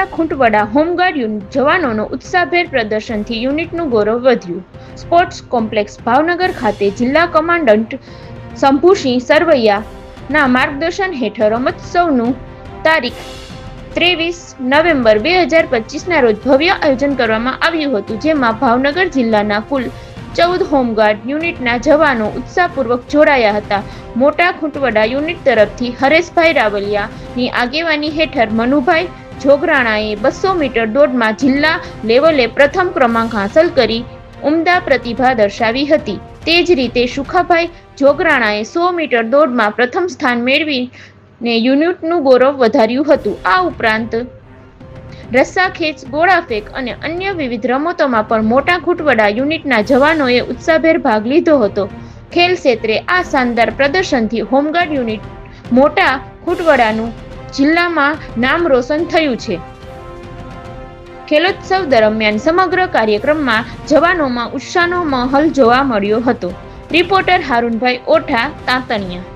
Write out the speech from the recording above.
મોટા ખૂંટવડા હોમગાર્ડ જવાનોનો ઉત્સાહભેર પ્રદર્શનથી યુનિટનું ગૌરવ વધ્યું. સ્પોર્ટ્સ કોમ્પ્લેક્સ ભાવનગર ખાતે જિલ્લા કમાન્ડન્ટ શંભુસિંહ સરવૈયાના માર્ગદર્શન હેઠળ રમોત્સવનું તારીખ ત્રેવીસ નવેમ્બર બે હજાર પચીસના રોજ ભવ્ય આયોજન કરવામાં આવ્યું હતું, જેમાં ભાવનગર જિલ્લાના કુલ ચૌદ હોમગાર્ડ યુનિટના જવાનો ઉત્સાહપૂર્વક જોડાયા હતા. મોટા ખૂંટવડા યુનિટ તરફથી હરેશભાઈ રાવલિયાની આગેવાની હેઠળ મનુભાઈ જોગરાણાએ બસો મીટર દોડમાં જિલ્લા લેવલે પ્રથમ ક્રમાંક હાંસલ કરી ઉમદા પ્રતિભા દર્શાવી હતી. તે જ રીતે સુખાભાઈ જોગરાણાએ સો મીટર દોડમાં પ્રથમ સ્થાન મેળવીને યુનિટનું ગૌરવ વધાર્યું હતું. આ ઉપરાંત રસ્સાખેંચ, ગોળાફેંક અને અન્ય વિવિધ રમતોમાં પણ મોટા ઘૂંટવડા યુનિટના જવાનોએ ઉત્સાહભેર ભાગ લીધો હતો. ખેલ ક્ષેત્રે આ શાનદાર પ્રદર્શનથી હોમગાર્ડ યુનિટ મોટા ખૂંટવડાનું જિલ્લામાં નામ રોશન થયું છે. ખેલોત્સવ દરમિયાન સમગ્ર કાર્યક્રમમાં જવાનોમાં ઉત્સાહનો માહોલ જોવા મળ્યો હતો. રિપોર્ટર હારુનભાઈ ઓઠા તાંતણિયા.